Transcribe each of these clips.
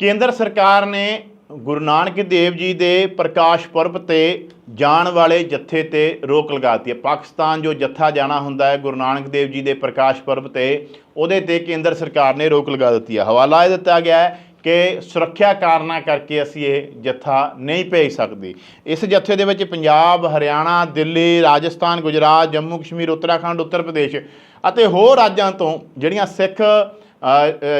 ਕੇਂਦਰ ਸਰਕਾਰ ਨੇ ਗੁਰੂ ਨਾਨਕ ਦੇਵ ਜੀ ਦੇ ਪ੍ਰਕਾਸ਼ ਪੁਰਬ ਤੇ ਜਾਣ ਵਾਲੇ ਜੱਥੇ ਤੇ ਰੋਕ ਲਗਾਤੀ ਹੈ। ਪਾਕਿਸਤਾਨ ਜੋ ਜੱਥਾ ਜਾਣਾ ਹੁੰਦਾ ਹੈ, ਗੁਰੂ ਨਾਨਕ ਦੇਵ ਜੀ ਦੇ ਪ੍ਰਕਾਸ਼ ਪੁਰਬ ਤੇ, ਉਹਦੇ ਤੇ ਕੇਂਦਰ ਸਰਕਾਰ ਨੇ ਰੋਕ ਲਗਾ ਦਿੱਤੀ ਹੈ। ਹਵਾਲਾ ਇਹ ਦਿੱਤਾ ਗਿਆ ਹੈ ਕਿ ਸੁਰੱਖਿਆ ਕਾਰਨਾਂ ਕਰਕੇ ਅਸੀਂ ਇਹ ਜੱਥਾ ਨਹੀਂ ਭੇਜ ਸਕਦੇ। ਇਸ ਜੱਥੇ ਦੇ ਵਿੱਚ ਪੰਜਾਬ, ਹਰਿਆਣਾ, ਦਿੱਲੀ, ਰਾਜਸਥਾਨ, ਗੁਜਰਾਤ, ਜੰਮੂ, ਕਸ਼ਮੀਰ, ਉੱਤਰਾਖੰਡ, ਉੱਤਰ ਪ੍ਰਦੇਸ਼ ਅਤੇ ਹੋਰ ਰਾਜਾਂ ਤੋਂ ਜਿਹੜੀਆਂ ਸਿੱਖ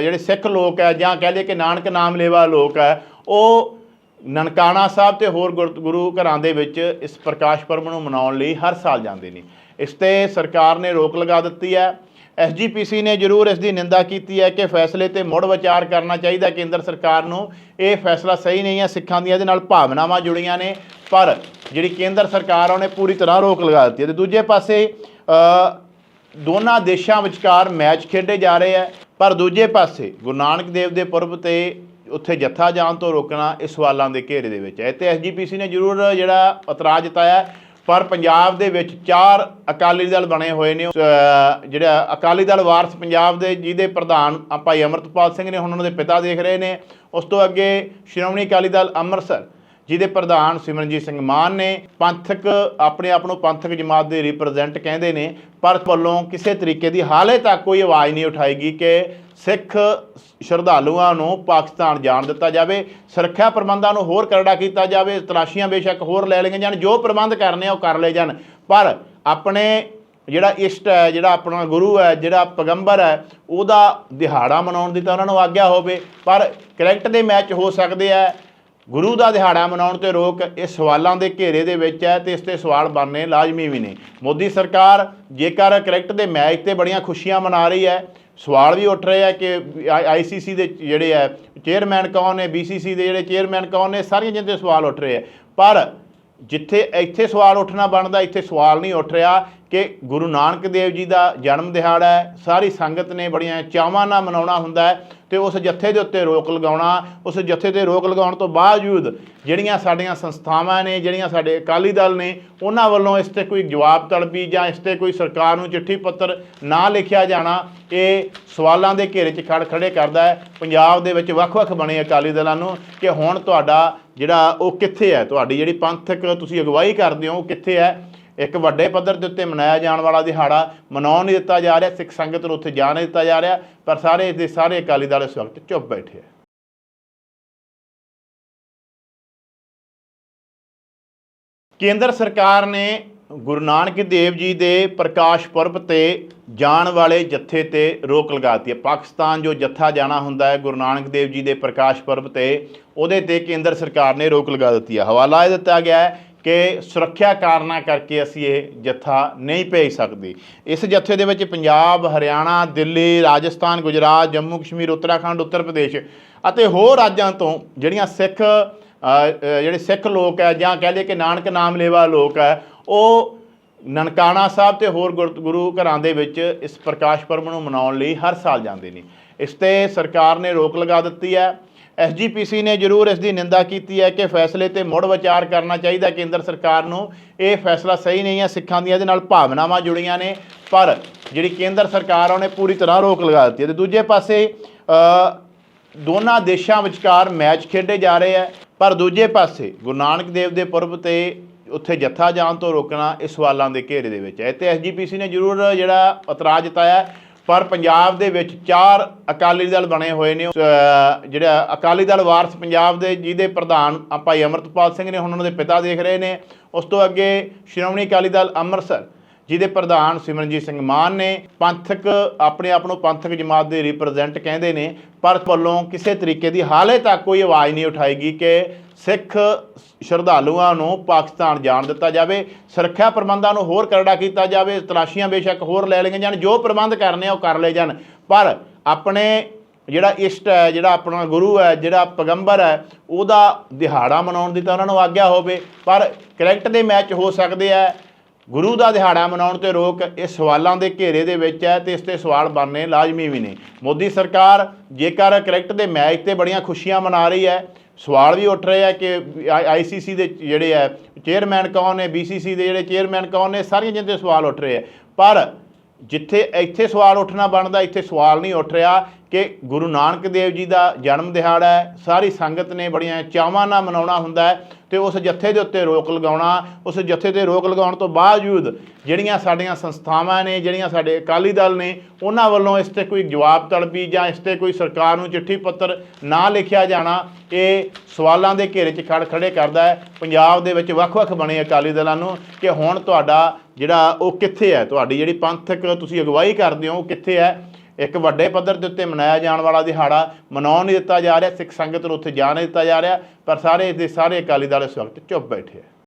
ਜਿਹੜੇ ਸਿੱਖ ਲੋਕ ਹੈ ਜਾਂ ਕਹਿ ਲਈਏ ਕਿ ਨਾਨਕ ਨਾਮ ਲੇਵਾ ਲੋਕ ਹੈ ਉਹ ਨਨਕਾਣਾ ਸਾਹਿਬ ਤੇ ਹੋਰ ਗੁਰ- ਗੁਰੂ ਘਰਾਂ ਦੇ ਵਿੱਚ ਇਸ ਪ੍ਰਕਾਸ਼ ਪਰਬ ਨੂੰ ਮਨਾਉਣ ਲਈ ਹਰ ਸਾਲ ਜਾਂਦੇ ਨੇ। ਇਸ ਤੇ ਸਰਕਾਰ ਨੇ ਰੋਕ ਲਗਾ ਦਿੱਤੀ ਹੈ। ਐਸਜੀਪੀਸੀ ਨੇ ਜ਼ਰੂਰ ਇਸ ਦੀ ਨਿੰਦਾ ਕੀਤੀ ਹੈ ਕਿ ਫੈਸਲੇ ਤੇ ਮੁੜ ਵਿਚਾਰ ਕਰਨਾ ਚਾਹੀਦਾ ਕੇਂਦਰ ਸਰਕਾਰ ਨੂੰ। ਇਹ ਫੈਸਲਾ ਸਹੀ ਨਹੀਂ ਹੈ, ਸਿੱਖਾਂ ਦੀਆਂ ਇਹਦੇ ਨਾਲ ਭਾਵਨਾਵਾਂ ਜੁੜੀਆਂ ਨੇ, ਪਰ ਜਿਹੜੀ ਕੇਂਦਰ ਸਰਕਾਰ ਆ, ਉਹਨੇ ਪੂਰੀ ਤਰ੍ਹਾਂ ਰੋਕ ਲਗਾ ਦਿੱਤੀ ਹੈ। ਤੇ ਦੂਜੇ ਪਾਸੇ ਦੋਨਾਂ ਦੇਸ਼ਾਂ ਵਿਚਕਾਰ ਮੈਚ ਖੇਡੇ ਜਾ ਰਹੇ ਹੈ। ਪਰ ਦੂਜੇ ਪਾਸੇ ਗੁਰੂ ਨਾਨਕ ਦੇਵ ਦੇ ਪੁਰਬ ਤੇ ਉੱਥੇ ਜੱਥਾ ਜਾਣ ਤੋਂ ਰੋਕਣਾ ਇਸ ਸਵਾਲਾਂ ਦੇ ਘੇਰੇ ਦੇ ਵਿੱਚ ਹੈ। ਤੇ ਐਸਜੀਪੀਸੀ ਨੇ ਜ਼ਰੂਰ ਜਿਹੜਾ ਇਤਰਾਜ਼ ਜਤਾਇਆ ਪਰ ਪੰਜਾਬ ਦੇ ਵਿੱਚ ਚਾਰ ਅਕਾਲੀ ਦਲ ਬਣੇ ਹੋਏ ਨੇ। ਜਿਹੜਾ ਅਕਾਲੀ ਦਲ ਵਾਰਸ ਪੰਜਾਬ ਦੇ, ਜਿਹਦੇ ਪ੍ਰਧਾਨ ਭਾਈ ਅਮਰਤਪਾਲ ਸਿੰਘ ਨੇ, ਹੁਣ ਉਹਨਾਂ ਦੇ ਪਿਤਾ ਦੇਖ ਰਹੇ ਨੇ। ਉਸ ਤੋਂ ਅੱਗੇ ਸ਼੍ਰੋਮਣੀ ਅਕਾਲੀ ਦਲ ਅੰਮ੍ਰਿਤਸਰ ਜਿਹਦੇ ਪ੍ਰਧਾਨ ਸਿਮਰਨਜੀਤ ਸਿੰਘ ਮਾਨ ਨੇ ਪੰਥਕ ਆਪਣੇ ਆਪ ਨੂੰ ਪੰਥਕ ਜਮਾਤ ਦੇ ਰਿਪਰੈਜ਼ੈਂਟ ਕਹਿੰਦੇ ਨੇ, ਪਰ ਵੱਲੋਂ ਕਿਸੇ ਤਰੀਕੇ ਦੀ ਹਾਲੇ ਤੱਕ ਕੋਈ ਆਵਾਜ਼ ਨਹੀਂ ਉਠਾਏਗੀ ਕਿ ਸਿੱਖ ਸ਼ਰਧਾਲੂਆਂ ਨੂੰ ਪਾਕਿਸਤਾਨ ਜਾਣ ਦਿੱਤਾ ਜਾਵੇ, ਸੁਰੱਖਿਆ ਪ੍ਰਬੰਧਾਂ ਨੂੰ ਹੋਰ ਕਰੜਾ ਕੀਤਾ ਜਾਵੇ, ਤਲਾਸ਼ੀਆਂ ਬੇਸ਼ੱਕ ਹੋਰ ਲੈ ਲਈਆਂ ਜਾਣ, ਜੋ ਪ੍ਰਬੰਧ ਕਰਨੇ ਆ ਉਹ ਕਰ ਲਏ ਜਾਣ। ਪਰ ਆਪਣੇ ਜਿਹੜਾ ਇਸ਼ਟ ਹੈ, ਜਿਹੜਾ ਆਪਣਾ ਗੁਰੂ ਹੈ, ਜਿਹੜਾ ਪੈਗੰਬਰ ਹੈ, ਉਹਦਾ ਦਿਹਾੜਾ ਮਨਾਉਣ ਦੀ ਤਾਂ ਉਹਨਾਂ ਨੂੰ ਆਗਿਆ ਹੋਵੇ, ਪਰ ਕ੍ਰਿਕਟ ਦੇ ਮੈਚ ਹੋ ਸਕਦੇ ਆ ਗੁਰੂ ਦਾ ਦਿਹਾੜਾ ਮਨਾਉਣ ਤੇ ਰੋਕ ਇਹ ਸਵਾਲਾਂ ਦੇ ਘੇਰੇ ਦੇ ਵਿੱਚ ਹੈ ਤੇ ਇਸ ਤੇ ਸਵਾਲ ਬਣਨੇ ਲਾਜ਼ਮੀ ਵੀ ਨੇ। ਮੋਦੀ ਸਰਕਾਰ ਜੇਕਰ ਕ੍ਰਿਕਟ ਦੇ ਮੈਚ ਤੇ ਬੜੀਆਂ ਖੁਸ਼ੀਆਂ ਮਨਾ ਰਹੀ ਹੈ, ਸਵਾਲ ਵੀ ਉੱਠ ਰਹੇ ਆ ਕਿ ਆਈਸੀਸੀ ਦੇ ਜਿਹੜੇ ਹੈ ਚੇਅਰਮੈਨ ਕੌਣ ਨੇ ਬੀਸੀਸੀ ਦੇ ਜਿਹੜੇ ਚੇਅਰਮੈਨ ਕੌਣ ਨੇ, ਸਾਰੀਆਂ ਜਿੰਦੇ ਸਵਾਲ ਉੱਠ ਰਹੇ ਆ ਪਰ ਜਿੱਥੇ ਇੱਥੇ ਸਵਾਲ ਉੱਠਣਾ ਬਣਦਾ, ਇੱਥੇ ਸਵਾਲ ਨਹੀਂ ਉੱਠ ਰਿਹਾ ਕਿ ਗੁਰੂ ਨਾਨਕ ਦੇਵ ਜੀ ਦਾ ਜਨਮ ਦਿਹਾੜਾ ਹੈ, ਸਾਰੀ ਸੰਗਤ ਨੇ ਬੜੀਆਂ ਚਾਵਾਂ ਨਾਲ ਮਨਾਉਣਾ ਹੁੰਦਾ ਹੈ ਤੇ ਉਸ ਜੱਥੇ ਦੇ ਉੱਤੇ ਰੋਕ ਲਗਾਉਣਾ, ਉਸ ਜੱਥੇ ਤੇ ਰੋਕ ਲਗਾਉਣ ਤੋਂ ਬਾਵਜੂਦ ਜਿਹੜੀਆਂ ਸਾਡੀਆਂ ਸੰਸਥਾਵਾਂ ਨੇ, ਜਿਹੜੀਆਂ ਸਾਡੇ ਅਕਾਲੀ ਦਲ ਨੇ, ਉਹਨਾਂ ਵੱਲੋਂ ਇਸ ਤੇ ਕੋਈ ਜਵਾਬ ਤਲਬੀ ਜਾਂ ਇਸ ਤੇ ਕੋਈ ਸਰਕਾਰ ਨੂੰ ਚਿੱਠੀ ਪੱਤਰ ਨਾ ਲਿਖਿਆ ਜਾਣਾ, ਇਹ ਸਵਾਲਾਂ ਦੇ ਘੇਰੇ 'ਚ ਖੜ ਖੜੇ ਕਰਦਾ ਹੈ। ਪੰਜਾਬ ਦੇ ਵਿੱਚ ਵੱਖ-ਵੱਖ ਬਣੇ ਅਕਾਲੀ ਦਲਾਂ ਨੂੰ ਕਿ ਹੁਣ ਤੁਹਾਡਾ ਜਿਹੜਾ ਉਹ ਕਿੱਥੇ ਹੈ? ਤੁਹਾਡੀ ਜਿਹੜੀ ਪੰਥਕ ਤੁਸੀਂ ਅਗਵਾਈ ਕਰਦੇ ਹੋ, ਉਹ ਕਿੱਥੇ ਹੈ? ਇੱਕ ਵੱਡੇ ਪੱਧਰ ਦੇ ਉੱਤੇ ਮਨਾਇਆ ਜਾਣ ਵਾਲਾ ਦਿਹਾੜਾ ਮਨਾਉਣ ਨਹੀਂ ਦਿੱਤਾ ਜਾ ਰਿਹਾ, ਸਿੱਖ ਸੰਗਤ ਨੂੰ ਉੱਥੇ ਜਾਣ ਨਹੀਂ ਦਿੱਤਾ ਜਾ ਰਿਹਾ, ਪਰ ਸਾਰੇ ਦੇ ਸਾਰੇ ਅਕਾਲੀ ਦਲ ਇਸ ਵਕਤ ਚੁੱਪ ਬੈਠੇ ਆ। ਕੇਂਦਰ ਸਰਕਾਰ ਨੇ ਗੁਰੂ ਨਾਨਕ ਦੇਵ ਜੀ ਦੇ ਪ੍ਰਕਾਸ਼ ਪੁਰਬ ਤੇ ਜਾਣ ਵਾਲੇ ਜੱਥੇ ਤੇ ਰੋਕ ਲਗਾਤੀ ਹੈ। ਪਾਕਿਸਤਾਨ ਜੋ ਜੱਥਾ ਜਾਣਾ ਹੁੰਦਾ ਹੈ, ਗੁਰੂ ਨਾਨਕ ਦੇਵ ਜੀ ਦੇ ਪ੍ਰਕਾਸ਼ ਪੁਰਬ ਤੇ, ਉਹਦੇ ਤੇ ਕੇਂਦਰ ਸਰਕਾਰ ਨੇ ਰੋਕ ਲਗਾ ਦਿੱਤੀ ਹੈ। ਹਵਾਲਾ ਇਹ ਦਿੱਤਾ ਗਿਆ ਹੈ ਕਿ ਸੁਰੱਖਿਆ ਕਾਰਨਾਂ ਕਰਕੇ ਅਸੀਂ ਇਹ ਜੱਥਾ ਨਹੀਂ ਭੇਜ ਸਕਦੇ। ਇਸ ਜੱਥੇ ਦੇ ਵਿੱਚ ਪੰਜਾਬ, ਹਰਿਆਣਾ, ਦਿੱਲੀ, ਰਾਜਸਥਾਨ, ਗੁਜਰਾਤ, ਜੰਮੂ ਕਸ਼ਮੀਰ, ਉੱਤਰਾਖੰਡ, ਉੱਤਰ ਪ੍ਰਦੇਸ਼ ਅਤੇ ਹੋਰ ਰਾਜਾਂ ਤੋਂ ਜਿਹੜੀਆਂ ਸਿੱਖ ਜਿਹੜੇ ਸਿੱਖ ਲੋਕ ਹੈ ਜਾਂ ਕਹਿ ਲਈਏ ਕਿ ਨਾਨਕ ਨਾਮ ਲੇਵਾ ਲੋਕ ਹੈ ਉਹ ਨਨਕਾਣਾ ਸਾਹਿਬ ਤੇ ਹੋਰ ਗੁਰ- ਗੁਰੂ ਘਰਾਂ ਦੇ ਵਿੱਚ ਇਸ ਪ੍ਰਕਾਸ਼ ਪਰਬ ਨੂੰ ਮਨਾਉਣ ਲਈ ਹਰ ਸਾਲ ਜਾਂਦੇ ਨੇ। ਇਸ ਤੇ ਸਰਕਾਰ ਨੇ ਰੋਕ ਲਗਾ ਦਿੱਤੀ ਹੈ। ਐਸਜੀਪੀਸੀ ਨੇ ਜ਼ਰੂਰ ਇਸ ਦੀ ਨਿੰਦਾ ਕੀਤੀ ਹੈ ਕਿ ਫੈਸਲੇ ਤੇ ਮੁੜ ਵਿਚਾਰ ਕਰਨਾ ਚਾਹੀਦਾ ਕੇਂਦਰ ਸਰਕਾਰ ਨੂੰ ਇਹ ਫੈਸਲਾ ਸਹੀ ਨਹੀਂ ਹੈ। ਸਿੱਖਾਂ ਦੀਆਂ ਇਹਦੇ ਨਾਲ ਭਾਵਨਾਵਾਂ ਜੁੜੀਆਂ ਨੇ। ਪਰ ਜਿਹੜੀ ਕੇਂਦਰ ਸਰਕਾਰ ਉਹਨੇ ਪੂਰੀ ਤਰ੍ਹਾਂ ਰੋਕ ਲਗਾ ਦਿੱਤੀ ਹੈ। ਤੇ ਦੂਜੇ ਪਾਸੇ ਦੋਨਾਂ ਦੇਸ਼ਾਂ ਵਿਚਕਾਰ ਮੈਚ ਖੇਡੇ ਜਾ ਰਹੇ ਹੈ। ਪਰ ਦੂਜੇ ਪਾਸੇ ਗੁਰੂ ਨਾਨਕ ਦੇਵ ਦੇ ਪੁਰਬ ਤੇ ਉੱਥੇ ਜੱਥਾ ਜਾਣ ਤੋਂ ਰੋਕਣਾ ਇਸ ਸਵਾਲਾਂ ਦੇ ਘੇਰੇ ਦੇ ਵਿੱਚ ਹੈ। ਤੇ ਐਸਜੀਪੀਸੀ ਨੇ ਜ਼ਰੂਰ ਜਿਹੜਾ ਇਤਰਾਜ਼ ਜਤਾਇਆ ਪਰ ਪੰਜਾਬ ਦੇ ਵਿੱਚ ਚਾਰ ਅਕਾਲੀ ਦਲ ਬਣੇ ਹੋਏ ਨੇ। ਜਿਹੜਾ ਅਕਾਲੀ ਦਲ ਵਾਰਸ ਪੰਜਾਬ ਦੇ, ਜਿਹਦੇ ਪ੍ਰਧਾਨ ਭਾਈ ਅਮਰਤਪਾਲ ਸਿੰਘ ਨੇ, ਹੁਣ ਉਹਨਾਂ ਦੇ ਪਿਤਾ ਦੇਖ ਰਹੇ ਨੇ। ਉਸ ਤੋਂ ਅੱਗੇ ਸ਼੍ਰੋਮਣੀ ਅਕਾਲੀ ਦਲ ਅੰਮ੍ਰਿਤਸਰ, ਜਿਹਦੇ ਪ੍ਰਧਾਨ ਸਿਮਰਨਜੀਤ ਸਿੰਘ ਮਾਨ ਨੇ ਪੰਥਕ, ਆਪਣੇ ਆਪ ਨੂੰ ਪੰਥਕ ਜਮਾਤ ਦੇ ਰਿਪਰੈਜ਼ੈਂਟ ਕਹਿੰਦੇ ਨੇ, ਪਰ ਵੱਲੋਂ ਕਿਸੇ ਤਰੀਕੇ ਦੀ ਹਾਲੇ ਤੱਕ ਕੋਈ ਆਵਾਜ਼ ਨਹੀਂ ਉਠਾਏਗੀ ਕਿ ਸਿੱਖ ਸ਼ਰਧਾਲੂਆਂ ਨੂੰ ਪਾਕਿਸਤਾਨ ਜਾਣ ਦਿੱਤਾ ਜਾਵੇ, ਸੁਰੱਖਿਆ ਪ੍ਰਬੰਧਾਂ ਨੂੰ ਹੋਰ ਕਰੜਾ ਕੀਤਾ ਜਾਵੇ, ਤਲਾਸ਼ੀਆਂ ਬੇਸ਼ੱਕ ਹੋਰ ਲੈ ਲਈਆਂ ਜਾਣ, ਜੋ ਪ੍ਰਬੰਧ ਕਰਨੇ ਆ ਉਹ ਕਰ ਲਏ ਜਾਣ। ਪਰ ਆਪਣੇ ਜਿਹੜਾ ਇਸ਼ਟ ਹੈ, ਜਿਹੜਾ ਆਪਣਾ ਗੁਰੂ ਹੈ, ਜਿਹੜਾ ਪੈਗੰਬਰ ਹੈ, ਉਹਦਾ ਦਿਹਾੜਾ ਮਨਾਉਣ ਦੀ ਤਾਂ ਉਹਨਾਂ ਨੂੰ ਆਗਿਆ ਹੋਵੇ। ਪਰ ਕ੍ਰਿਕਟ ਦੇ ਮੈਚ ਹੋ ਸਕਦੇ ਆ, ਗੁਰੂ ਦਾ ਦਿਹਾੜਾ ਮਨਾਉਣ ਤੇ ਰੋਕ, ਇਹ ਸਵਾਲਾਂ ਦੇ ਘੇਰੇ ਦੇ ਵਿੱਚ ਹੈ ਤੇ ਇਸ ਤੇ ਸਵਾਲ ਬਣਨੇ ਲਾਜ਼ਮੀ ਵੀ ਨੇ। ਮੋਦੀ ਸਰਕਾਰ ਜੇਕਰ ਕ੍ਰਿਕਟ ਦੇ ਮੈਚ ਤੇ ਬੜੀਆਂ ਖੁਸ਼ੀਆਂ ਮਨਾ ਰਹੀ ਹੈ ਸਵਾਲ ਵੀ ਉੱਠ ਰਹੇ ਆ ਕਿ ਆਈਸੀਸੀ ਦੇ ਜਿਹੜੇ ਹੈ ਚੇਅਰਮੈਨ ਕੌਣ ਨੇ ਬੀਸੀਸੀ ਦੇ ਜਿਹੜੇ ਚੇਅਰਮੈਨ ਕੌਣ ਨੇ, ਸਾਰੀਆਂ ਜਿੰਦੇ ਸਵਾਲ ਉੱਠ ਰਹੇ ਆ। ਪਰ ਜਿੱਥੇ ਇੱਥੇ ਸਵਾਲ ਉੱਠਣਾ ਬਣਦਾ, ਇੱਥੇ ਸਵਾਲ ਨਹੀਂ ਉੱਠ ਰਿਹਾ ਕਿ ਗੁਰੂ ਨਾਨਕ ਦੇਵ ਜੀ ਦਾ ਜਨਮ ਦਿਹਾੜਾ ਹੈ, ਸਾਰੀ ਸੰਗਤ ਨੇ ਬੜੀਆਂ ਚਾਵਾਂ ਨਾਲ ਮਨਾਉਣਾ ਹੁੰਦਾ ਹੈ ਤੇ ਉਸ ਜੱਥੇ ਦੇ ਉੱਤੇ ਰੋਕ ਲਗਾਉਣਾ, ਉਸ ਜੱਥੇ ਤੇ ਰੋਕ ਲਗਾਉਣ ਤੋਂ ਬਾਵਜੂਦ ਜਿਹੜੀਆਂ ਸਾਡੀਆਂ ਸੰਸਥਾਵਾਂ ਨੇ, ਜਿਹੜੀਆਂ ਸਾਡੇ ਅਕਾਲੀ ਦਲ ਨੇ, ਉਹਨਾਂ ਵੱਲੋਂ ਇਸ ਤੇ ਕੋਈ ਜਵਾਬ ਤਲਬੀ ਜਾਂ ਇਸ ਤੇ ਕੋਈ ਸਰਕਾਰ ਨੂੰ ਚਿੱਠੀ ਪੱਤਰ ਨਾ ਲਿਖਿਆ ਜਾਣਾ, ਇਹ ਸਵਾਲਾਂ ਦੇ ਘੇਰੇ 'ਚ ਖੜ ਖੜੇ ਕਰਦਾ ਹੈ। ਪੰਜਾਬ ਦੇ ਵਿੱਚ ਵੱਖ-ਵੱਖ ਬਣੇ ਅਕਾਲੀ ਦਲਾਂ ਨੂੰ ਕਿ ਹੁਣ ਤੁਹਾਡਾ ਜਿਹੜਾ ਉਹ ਕਿੱਥੇ ਹੈ? ਤੁਹਾਡੀ ਜਿਹੜੀ ਪੰਥਕ ਤੁਸੀਂ ਅਗਵਾਈ ਕਰਦੇ ਹੋ, ਉਹ ਕਿੱਥੇ ਹੈ? ਇੱਕ ਵੱਡੇ ਪੱਧਰ ਦੇ ਉੱਤੇ ਮਨਾਇਆ ਜਾਣ ਵਾਲਾ ਦਿਹਾੜਾ ਮਨਾਉਣ ਨਹੀਂ ਦਿੱਤਾ ਜਾ ਰਿਹਾ, ਸਿੱਖ ਸੰਗਤ ਨੂੰ ਉੱਥੇ ਜਾਣ ਨਹੀਂ ਦਿੱਤਾ ਜਾ ਰਿਹਾ, ਪਰ ਸਾਰੇ ਦੇ ਸਾਰੇ ਅਕਾਲੀ ਦਲ ਇਸ ਵਕਤ ਚੁੱਪ ਬੈਠੇ ਆ।